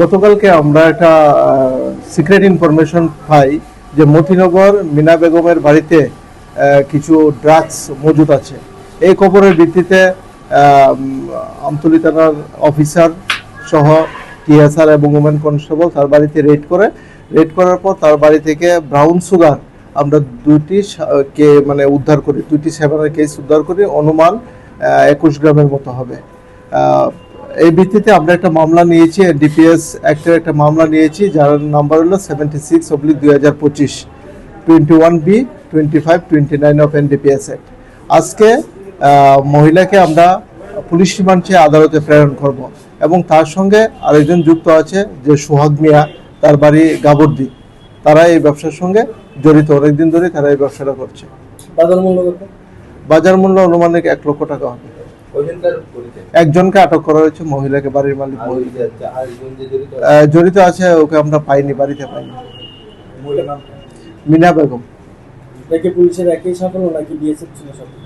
গতকালকে আমরা একটা সিক্রেট ইনফরমেশন পাই যে মতিনগর মিনা বেগমের বাড়িতে কিছু ড্রাগস মজুদ আছে। এই খবরের ভিত্তিতে আমতলী থানার অফিসার সহ টিএসআর এবং ওমেন কনস্টেবল তার বাড়িতে রেড করে। রেড করার পর তার বাড়ি থেকে ব্রাউন সুগার আমরা দুটি কে মানে উদ্ধার করি দুটি সেভেনের কেস উদ্ধার করি, অনুমান একুশ গ্রামের মতো হবে। এই ভিত্তিতে আমরা একটা মামলা নিয়েছি ডিপিএস অ্যাক্টের একটা মামলা নিয়েছি, যার নাম্বার হলো সেভেন্টি সিক্স অব্লিক দুই হাজার পঁচিশ twenty one B twenty five twenty nine of NDPS act আজকে মহিলাকে আমরা পুলিশ রিমান্ডে আদালতে প্রেরণ করব। এবং তার সঙ্গে আরেকজন যুক্ত আছে যে সোহাগ মিয়া তার বাড়ি গাবর্দি। তারা এই ব্যবসার সঙ্গে জড়িত। অনেকদিন ধরে তারা এই ব্যবসাটা করছে। বাজার মূল্য কত? বাজার মূল্য অনুমানিক এক লক্ষ টাকা হবে। একজনকে আটক করা হয়েছে মহিলাকে বাড়ির মালিক জড়িত আছে, ওকে আমরা পাইনি বাড়িতে পাইনি। মিনা বেগম। পুলিশের একই সাফল্য নাকি বিএসএফ ছিল সাফল্য